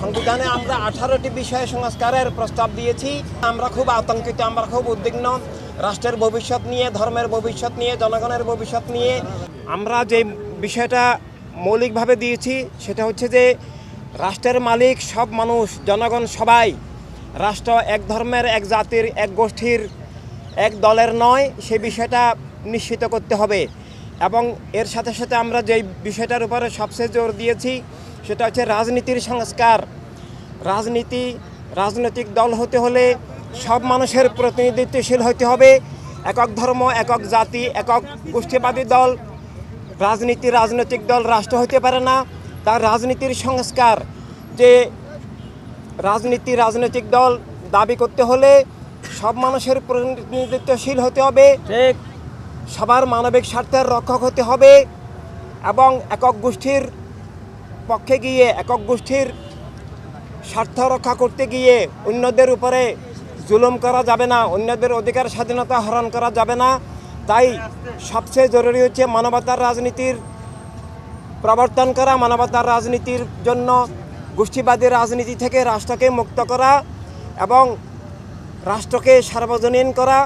সংবিধানে আমরা আঠারোটি বিষয়ে সংস্কারের প্রস্তাব দিয়েছি। আমরা খুব আতঙ্কিত, আমরা খুব উদ্বিগ্ন। রাষ্ট্রের ভবিষ্যৎ নিয়ে, ধর্মের ভবিষ্যৎ নিয়ে, জনগণের ভবিষ্যৎ নিয়ে আমরা যে বিষয়টা মৌলিকভাবে দিয়েছি, সেটা হচ্ছে যে রাষ্ট্রের মালিক সব মানুষ, জনগণ সবাই। রাষ্ট্র এক ধর্মের, এক জাতির, এক গোষ্ঠীর, এক দলের নয়, সে বিষয়টা নিশ্চিত করতে হবে। এবং এর সাথে সাথে আমরা যেই বিষয়টার উপরে সবচেয়ে জোর দিয়েছি, সেটা হচ্ছে রাজনীতির সংস্কার। রাজনীতি, রাজনৈতিক দল হতে হলে সব মানুষের প্রতিনিধিত্বশীল হতে হবে। একক ধর্ম, একক জাতি, একক গোষ্ঠীবাদী দল, রাজনীতি, রাজনৈতিক দল, রাষ্ট্র হতে পারে না। তার রাজনীতির সংস্কার, যে রাজনীতি, রাজনৈতিক দল দাবি করতে হলে সব মানুষের প্রতিনিধিত্বশীল হতে হবে। সবার মানবিক স্বার্থের রক্ষক হতে হবে এবং একক গোষ্ঠীর পক্ষে গিয়ে, একক গোষ্ঠীর স্বার্থ রক্ষা করতে গিয়ে অন্যদের উপরে জুলুম করা যাবে না, অন্যদের অধিকার স্বাধীনতা হরণ করা যাবে না। তাই সবচেয়ে জরুরি হচ্ছে মানবতার রাজনীতির প্রবর্তন করা, মানবতার রাজনীতির জন্য গোষ্ঠীবাদী রাজনীতি থেকে রাষ্ট্রকে মুক্ত করা এবং রাষ্ট্রকে সার্বজনীন করা।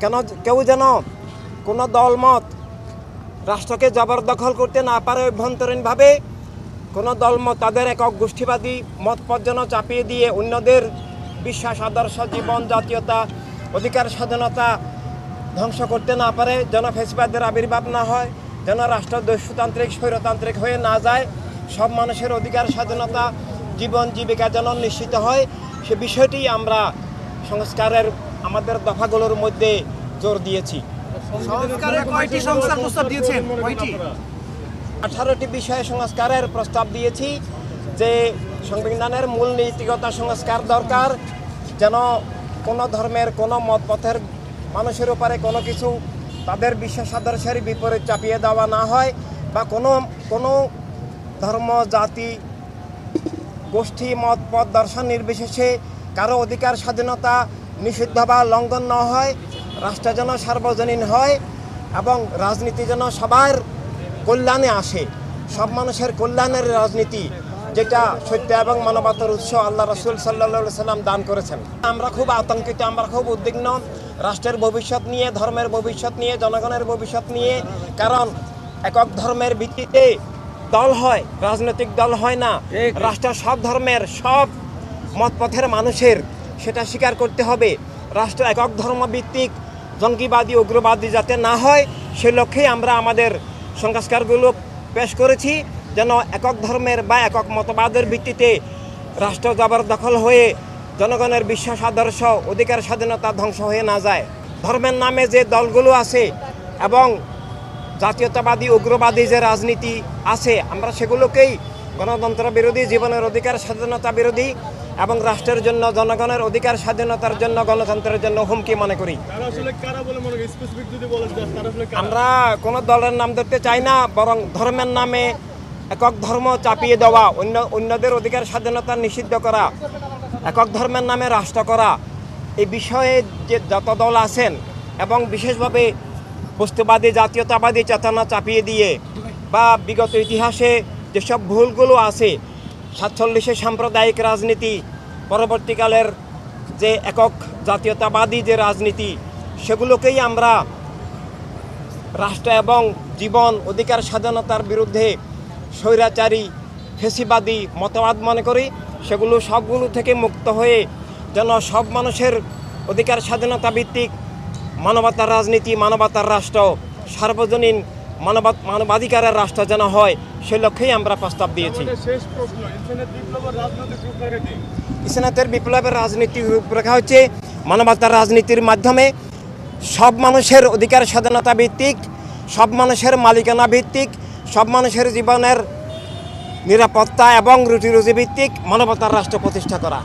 কেন, কেউ যেন কোনো দলমত রাষ্ট্রকে জবরদখল করতে না পারে অভ্যন্তরীণভাবে, কোনো দলমত তাদের একক গোষ্ঠীবাদী মত যেন চাপিয়ে দিয়ে অন্যদের বিশ্বাস, আদর্শ, জীবন, জাতীয়তা, অধিকার, স্বাধীনতা ধ্বংস করতে না পারে যেন ফেসবাদের আবির্ভাব না হয় যেন রাষ্ট্র দস্যুতান্ত্রিক, স্বৈরতান্ত্রিক হয়ে না যায়, সব মানুষের অধিকার, স্বাধীনতা, জীবন, জীবিকা যেন নিশ্চিত হয়, সে বিষয়টি আমরা সংস্কারের আমাদের দফাগুলোর মধ্যে জোর দিয়েছি। আঠারোটি বিষয়ে সংস্কারের প্রস্তাব দিয়েছি যে সংবিধানের মূল নীতিগত সংস্কার দরকার, যেন কোনো ধর্মের, কোনো মতপথের মানুষের উপরে কোনো কিছু তাদের বিশ্বাস আদর্শের বিপরীত চাপিয়ে দেওয়া না হয় বা কোনো কোনো ধর্ম, জাতি, গোষ্ঠী মত পথ দর্শন নির্বিশেষে কারও অধিকার, স্বাধীনতা নিষিদ্ধ বা লঙ্ঘন না হয়। রাষ্ট্র যেন সার্বজনীন হয় এবং রাজনীতি যেন সবার কল্যাণে আসে। সব মানুষের কল্যাণের রাজনীতি যেটা সত্য এবং মানবতার উৎস আল্লাহ রসুল সাল্লা সাল্লাম দান করেছেন। আমরা খুব আতঙ্কিত আমরা খুব উদ্বিগ্ন রাষ্ট্রের ভবিষ্যৎ নিয়ে ধর্মের ভবিষ্যৎ নিয়ে জনগণের ভবিষ্যৎ নিয়ে কারণ একক ধর্মের ভিত্তিতে দল হয় রাজনৈতিক দল হয় না। রাষ্ট্র সব ধর্মের সব মতপথের মানুষের সেটা স্বীকার করতে হবে। রাষ্ট্র একক ধর্মভিত্তিক জঙ্গিবাদী, উগ্রবাদী যাতে না হয়, সে লক্ষ্যেই আমরা আমাদের সংস্কারগুলো পেশ করেছি, যেন একক ধর্মের বা একক মতবাদের ভিত্তিতে রাষ্ট্র জবরদখল হয়ে জনগণের বিশ্বাস, আদর্শ, অধিকার, স্বাধীনতা ধ্বংস হয়ে না যায়। ধর্মের নামে যে দলগুলো আছে এবং জাতীয়তাবাদী, উগ্রবাদী যে রাজনীতি আছে, আমরা সেগুলোকেই গণতন্ত্র বিরোধী, জীবনের অধিকার, স্বাধীনতা বিরোধী এবং রাষ্ট্রের জন্য জনগণের অধিকার স্বাধীনতার জন্য গণতন্ত্রের জন্য হুমকি মনে করি? আমরা কোনো দলের নাম ধরতে চাই না বরং ধর্মের নামে একক ধর্ম চাপিয়ে দেওয়া অন্য অন্যদের অধিকার স্বাধীনতা নিষিদ্ধ করা একক ধর্মের নামে রাষ্ট্র করা এই বিষয়ে যে যত দল আছেন এবং বিশেষভাবে বস্তুবাদী জাতীয়তাবাদী চেতনা চাপিয়ে দিয়ে বা বিগত ইতিহাসে যেসব ভুলগুলো আছে সাতচল্লিশে সাম্প্রদায়িক রাজনীতি, পরবর্তীকালের যে একক জাতীয়তাবাদী যে রাজনীতি, সেগুলোকেই আমরা রাষ্ট্র এবং জীবন অধিকার স্বাধীনতার বিরুদ্ধে স্বৈরাচারী, ফেসিবাদী মতবাদ মনে করি, সেগুলো সবগুলো থেকে মুক্ত হয়ে যেন সব মানুষের অধিকার স্বাধীনতা ভিত্তিক মানবতার রাজনীতি, মানবতার রাষ্ট্র, সার্বজনীন মানব মানবাধিকারের রাষ্ট্র যেন হয় সে লক্ষ্যেই আমরা প্রস্তাব দিয়েছি। রাজনৈতিক কি? ইসলাতের বিপ্লবের রাজনীতির রূপরেখা হচ্ছে মানবতার রাজনীতির মাধ্যমে সব মানুষের অধিকার স্বাধীনতা ভিত্তিক সব মানুষের মালিকানা ভিত্তিক সব মানুষের জীবনের নিরাপত্তা এবং রুটি রুজি ভিত্তিক মানবতার রাষ্ট্র প্রতিষ্ঠা করা।